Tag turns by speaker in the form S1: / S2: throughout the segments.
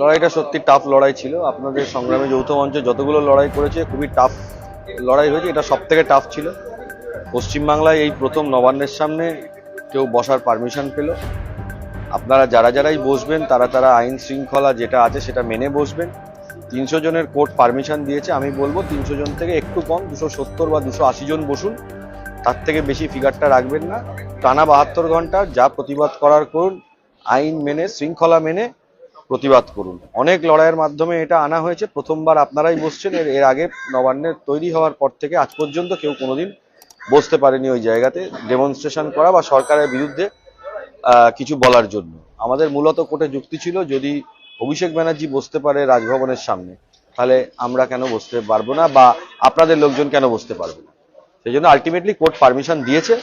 S1: লড়াইটা সত্যি টাফ লড়াই ছিল। আপনাদের সংগ্রামে যৌথ মঞ্চে যতগুলো লড়াই করেছে, খুবই টাফ লড়াই হয়েছে। এটা সব থেকে টাফ ছিল। পশ্চিমবাংলায় এই প্রথম নবান্নের সামনে কেউ বসার পারমিশন পেল। আপনারা যারা যারাই বসবেন, তারা তারা আইন শৃঙ্খলা যেটা আছে সেটা মেনে বসবেন। তিনশো জনের কোর্ট পারমিশন দিয়েছে। আমি বলব তিনশো জন থেকে একটু কম, দুশো সত্তর বা দুশো আশি জন বসুন। তার থেকে বেশি ফিগারটা রাখবেন না। টানা বাহাত্তর ঘণ্টা যা প্রতিবাদ করার করুন, আইন মেনে, শৃঙ্খলা মেনে প্রতিবাদ করুন। অনেক লড়াইয়ের মাধ্যমে এটা আনা হয়েছে। প্রথমবার আপনারাই বসছেন। এর এর আগে নবান্নের তৈরি হওয়ার পর থেকে আজ পর্যন্ত কেউ কোনোদিন বসতে পারেনি ওই জায়গাতে ডেমনস্ট্রেশন করা বা সরকারের বিরুদ্ধে কিছু বলার জন্য। আমাদের মূলত কোর্টে যুক্তি ছিল, যদি অভিষেক ব্যানার্জি বসতে পারে রাজভবনের সামনে, তাহলে আমরা কেন বসতে পারব না বা আপনাদের লোকজন কেন বসতে পারবে না? সেই জন্য আলটিমেটলি কোর্ট পারমিশন দিয়েছে।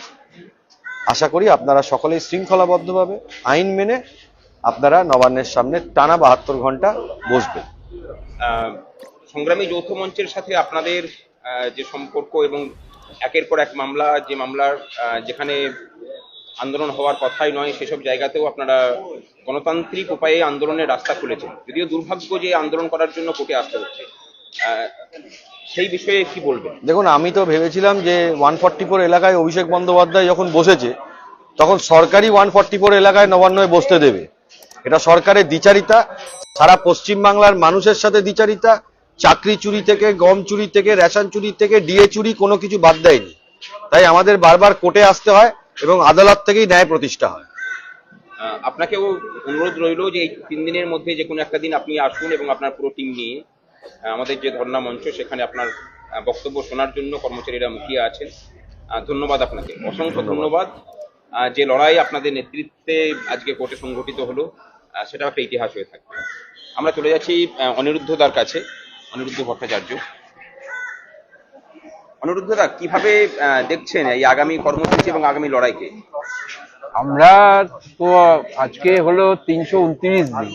S1: আশা করি আপনারা সকলেই শৃঙ্খলাবদ্ধভাবে আইন মেনে আপনারা নবান্নের সামনে টানা বাহাত্তর ঘণ্টা বসবেন।
S2: সংগ্রামী যৌথ মঞ্চের সাথে আপনাদের যে সম্পর্ক এবং একের পর এক মামলা যে মামলার যেখানে আন্দোলন হওয়ার কথাই নয় সেসব জায়গাতেও আপনারা গণতান্ত্রিক উপায়ে আন্দোলনের রাস্তা খুলেছেন। যদিও দুর্ভাগ্য যে আন্দোলন করার জন্য কোর্টে আসতে হচ্ছে। সেই বিষয়ে কি বলবেন?
S1: দেখুন আমি তো ভেবেছিলাম যে ওয়ান ফর্টি ফোর এলাকায় অভিষেক বন্দ্যোপাধ্যায় যখন বসেছে তখন সরকারি ওয়ান ফর্টি ফোর এলাকায় নবান্নয় বসতে দেবে। এটা সরকারের দ্বিচারিতা সারা পশ্চিম বাংলার মানুষের সাথে দ্বিচারিতা চাকরি চুরি থেকে গম চুরি থেকে রেশন চুরি থেকে ডিএ চুরি কোনো কিছু বাদ দেয়নি। তাই আমাদের বারবার কোর্টে আসতে হয় এবং আদালত থেকেই ন্যায় প্রতিষ্ঠা হয়।
S2: আপনাকেও অনুরোধ রইল যে এই তিন দিনের মধ্যে যে কোনো একটা দিন আপনি আসুন এবং আপনার পুরো টিম নিয়ে আমাদের যে ধর্ণা মঞ্চ সেখানে আপনার বক্তব্য শোনার জন্য কর্মচারীরা মুখিয়ে আছেন। ধন্যবাদ আপনাকে। অসংখ্য ধন্যবাদ। যে লড়াই আপনাদের নেতৃত্বে আজকে কোর্টে সংগঠিত হলো সেটা একটা ইতিহাস হয়ে থাকবে। আমরা চলে যাচ্ছি অনিরুদ্ধদার কাছে, অনিরুদ্ধ ভট্টাচার্য। অনিরুদ্ধদা, কীভাবে দেখছেন এই আগামী কর্মসূচি এবং আগামী লড়াইকে?
S3: আমরা তো আজকে হলো তিনশো উনত্রিশ দিন।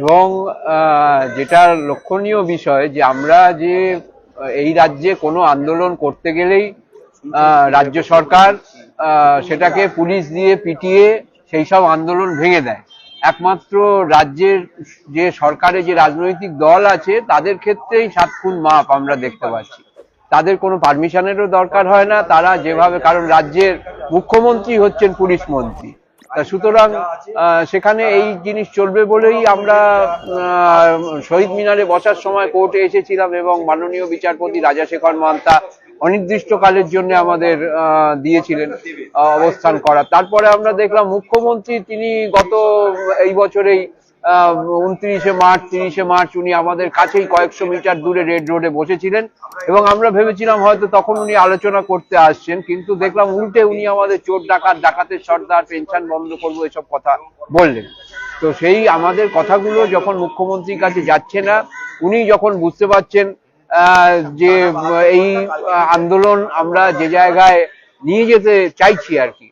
S3: এবং যেটা লক্ষণীয় বিষয় যে আমরা যে এই রাজ্যে কোনো আন্দোলন করতে গেলেই রাজ্য সরকার সেটাকে পুলিশ দিয়ে পিটিয়ে সেই সব আন্দোলন ভেঙে দেয়। একমাত্র রাজ্যের যে সরকারে যে রাজনৈতিক দল আছে, তাদের ক্ষেত্রেই সাত খুন মাপ আমরা দেখতে পাচ্ছি। তাদের কোনো পারমিশনেরও দরকার হয় না, তারা যেভাবে, কারণ রাজ্যের মুখ্যমন্ত্রী হচ্ছেন পুলিশ মন্ত্রী। সুতরাং সেখানে এই জিনিস চলবে বলেই আমরা শহীদ মিনারে বসার সময় কোর্টে এসেছিলাম এবং মাননীয় বিচারপতি রাজাশেখর মান্তা অনির্দিষ্টকালের জন্য আমাদের দিয়েছিলেন অবস্থান করা। তারপরে আমরা দেখলাম মুখ্যমন্ত্রী, তিনি গত এই বছরেই উনত্রিশে মার্চ, তিরিশে মার্চ উনি আমাদের কাছেই কয়েকশো মিটার দূরে রেড রোডে বসেছিলেন এবং আমরা ভেবেছিলাম হয়তো তখন উনি আলোচনা করতে আসছেন, কিন্তু দেখলাম উল্টে উনি আমাদের চোর ডাকাত, ডাকাতের সর্দার, পেনশন বন্ধ করব, এসব কথা বললেন। তো সেই আমাদের কথাগুলো যখন মুখ্যমন্ত্রীর কাছে যাচ্ছে না, উনি যখন বুঝতে পারছেন যে, এই আন্দোলন আমরা যে জায়গায় নিয়ে যেতে চাইছি আর কি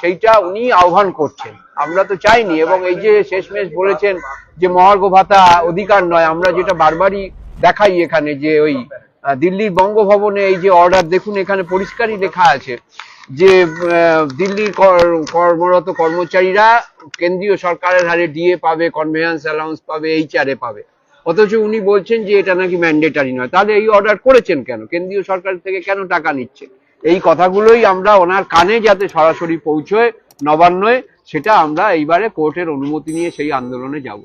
S3: সেইটা উনি আহ্বান করছেন। আমরা তো চাইনি এবং এই যে শেষমেশ বলেছেন যে মহার্ঘ ভাতা অধিকার নয়, আমরা যেটা বারবারই দেখাই এখানে যে ওই দিল্লির বঙ্গভবনে এই যে অর্ডার দেখুন এখানে পরিষ্কারই লেখা আছে যে দিল্লির কর- কর্মরত কর্মচারীরা কেন্দ্রীয় সরকারের হারে ডিএ পাবে কনভেয়ান্স অ্যালাউন্স পাবে এইচআরএ পাবে। অথচ উনি বলছেন যে এটা নাকি ম্যান্ডেটারি নয়। তাহলে এই অর্ডার করেছেন কেন? কেন্দ্রীয় সরকার থেকে কেন টাকা নিচ্ছে এই কথাগুলোই আমরা ওনার কানে যাতে সরাসরি পৌঁছয়, নবান্নয়, সেটা আমরা এইবারে কোর্টের অনুমতি নিয়ে সেই আন্দোলনে যাব।